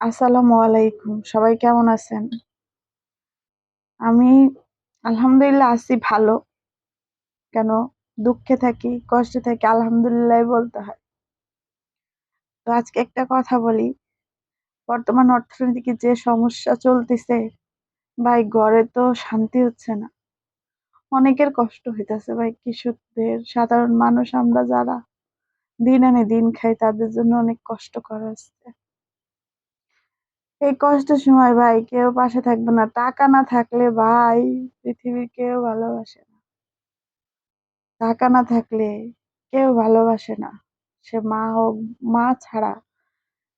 আসসালামু আলাইকুম, সবাই কেমন আছেন? আমি আলহামদুলিল্লাহ আছি ভালো। কেন? দুঃখে থাকি, কষ্টে থাকি আলহামদুলিল্লাহ বলতে হয়। তো আজকে একটা কথা বলি। বর্তমান অর্থনীতিকে যে সমস্যা চলতেছে, ভাই ঘরে তো শান্তি হচ্ছে না। অনেকের কষ্ট হইতেছে ভাই, কৃষকদের, সাধারণ মানুষ আমরা যারা, দিন আনে দিন খাই, তাদের জন্য অনেক কষ্ট করা হচ্ছে। এই কষ্টের সময় ভাই, কেউ পাশে থাকবে না। টাকা না থাকলে ভাই পৃথিবীর কেউ ভালোবাসে না। টাকা না থাকলে কেউ ভালোবাসে না। সে মা হোক, মা ছাড়া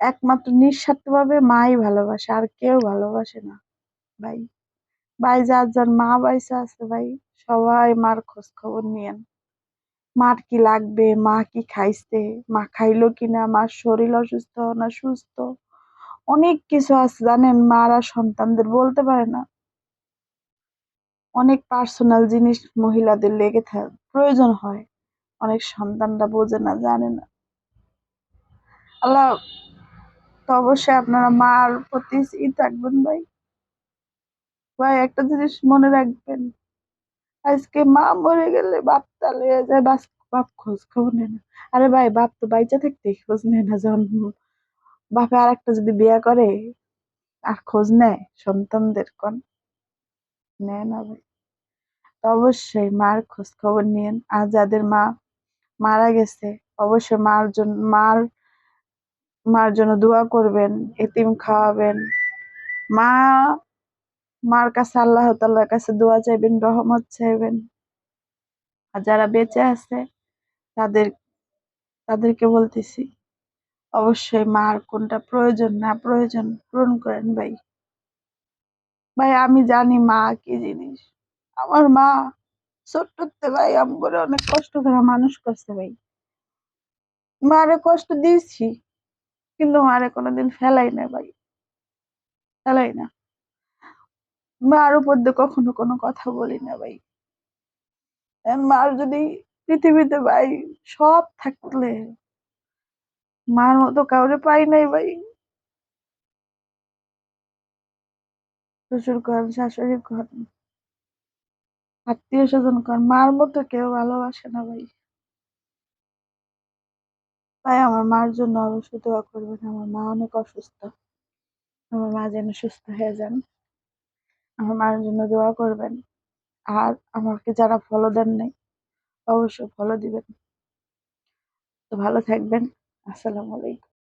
একমাত্র নিঃস্বার্থভাবে মাই ভালোবাসে, আর কেউ ভালোবাসে না ভাই। ভাই, যার যার মা বাইসা আছে ভাই, সবাই মার খোঁজ খবর নিয়েন। মার কি লাগবে, মা কি খাইছে, মা খাইলো কিনা, মার শরীর অসুস্থ না সুস্থ? অনেক কিছু আছে, জানেন, মারা সন্তানদের বলতে পারে না। অনেক পার্সোনাল জিনিস মহিলাদের লেগে থাকে, প্রয়োজন হয়। অনেক সন্তানরা বোঝে না, জানে না। আল্লাহ, তো অবশ্যই আপনারা মার প্রতি ই থাকবেন ভাই। ভাই, একটা জিনিস মনে রাখবেন, আজকে মা মরে গেলে বাপ তালে যায়, বাপ খোঁজ খবর নেয় না। আরে ভাই, বাপ তো বাইচা থাকতে খোঁজ নেয় না, জন্ম বাপে আর একটা যদি বিয়ে করে, আর খোঁজ নেয় সন্তানদের কোন, নেয় না ভাই। অবশ্যই মার খোঁজ খবর নিয়েন। আর যাদের মা মারা গেছে, অবশ্যই মার জন্য মার মার জন্য দোয়া করবেন, এতিম খাওয়াবেন। মা, মার কাছে আল্লাহ তাল্লার কাছে দোয়া চাইবেন, রহমত চাইবেন। আর যারা বেঁচে আছে, তাদের, তাদেরকে বলতেছি অবশ্যই মার কোনটা প্রয়োজন না প্রয়োজন, পূরণ করেন ভাই। ভাই, আমি জানি মা কি জিনিস। আমার মা ছোট্টতে ভাই আমগরে অনেক কষ্ট করে মানুষ করছে ভাই। মারে কষ্ট দিয়েছি, কিন্তু মারে কোনোদিন ফেলাই না ভাই। ফেলাই না। মার উপর দিয়ে কখনো কোনো কথা বলি না ভাই। মার যদি পৃথিবীতে ভাই সব থাকলে মার মতো কাউরে পাই নাই ভাই। শ্বশুর কর শাশুড়ি কর আত্মীয় স্বজন কর মার মতো কেউ ভালোবাসে না ভাই। ভাই, আমার মার জন্য অবশ্যই দোয়া করবেন, আমার মা অনেক অসুস্থ। আমার মা যেন সুস্থ হয়ে যান, আমার মার জন্য দোয়া করবেন। আর আমাকে যারা ফলো দেন নাই, অবশ্যই ফলো দিবেন। তো ভালো থাকবেন। আসসালামু আলাইকুম।